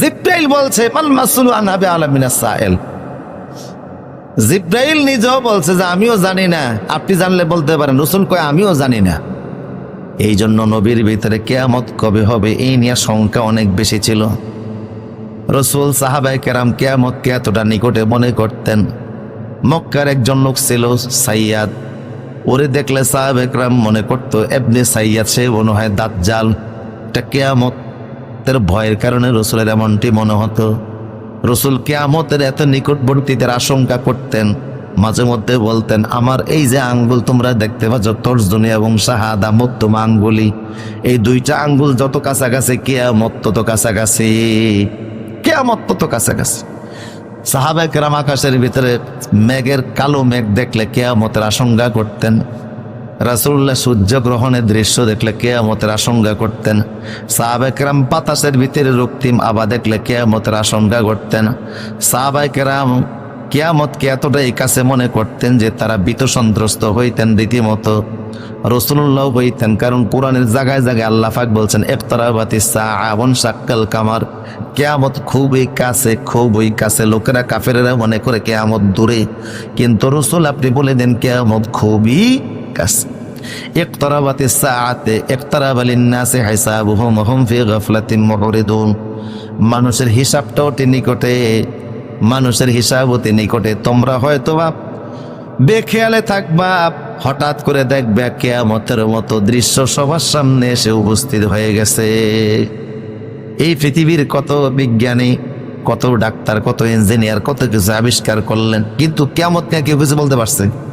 জিব্রাইল বলছে মাল মাসুল আনাবে আলামিনা সাহেল জিব্রাইল নিজেও বলছে যে, আমিও জানি না। আপনি জানলে বলতে পারেন, রসুল কয়, আমিও জানি না। এই জন্য নবীর ভিতরে কেয়ামত কবে হবে, এই নিয়ে শঙ্কা অনেক বেশি ছিল। রসুল সাহাবাই কেরাম কেয়ামতকে এতটা নিকটে মনে করতেন। মক্কার একজন লোক ছিল সাইয়াদ। ওরে দেখলে সাহাব একরাম মনে করতো এমনি সাইয়াদ, সে মনে হয় দাঁত জাল এটা কেয়ামতের ভয়ের কারণে রসুলের এমনটি মনে হতো। রসুল কেয়ামতের এত নিকটবর্তীদের আশঙ্কা করতেন, মাঝে মধ্যে বলতেন, আমার এই যে আঙ্গুল তোমরা দেখতে পাচ্ছ, তর্জনী এবং শাহাদা মধ্যম আঙ্গুলি, এই দুইটা আঙ্গুল যত কাছাকাছি, কেয়ামত তত কাছাকাছি, কেয়ামত তত কাছাকাছি। সাহাবা কেরাম আকাশের ভিতরে মেঘের কালো মেঘ দেখলে কেয়ামতের আশঙ্কা করতেন। রাসুল্লাহ সূর্য গ্রহণের দৃশ্য দেখলে কেয়ামতের আশঙ্কা করতেন। সাহাবা কেরাম বাতাসের ভিতরে রক্তিম আবা দেখলে কেয়ামতের আশঙ্কা করতেন। সাহাবাই কেরাম কেয়ামতকে এতটাই কাছে মনে করতেন যে তারা ভীত সন্ত্রস্ত হইতেন রীতিমতো। রসুল্লাহ হইতেন, কারণ কোরআনের জায়গায় জায়গায় আল্লাহ পাক বলছেন এফতারাবাতি সাবন সাক্কাল কামার। কেয়ামত খুবই কাছে খুবই কাছে। লোকেরা কাফেরেরা মনে করে কেয়ামত দূরে। কিন্তু রসুল আপনি বলে দেন, কেয়ামত খুবই কাছে। মানুষের হিসাবটাও তিনি কটে মানুষের হিসাবও তিনি নিকটে। তোমরা হয়তো বাপ বেখেয়ালে থাকবা, হঠাৎ করে দেখবে কেয়ামতের মতো দৃশ্য সবার সামনে এসে উপস্থিত হয়ে গেছে। এই পৃথিবীর কত বিজ্ঞানী, কত ডাক্তার, কত ইঞ্জিনিয়ার, কত কিছু আবিষ্কার করলেন, কিন্তু কেমন কে কেউ কিছু বলতে পারছে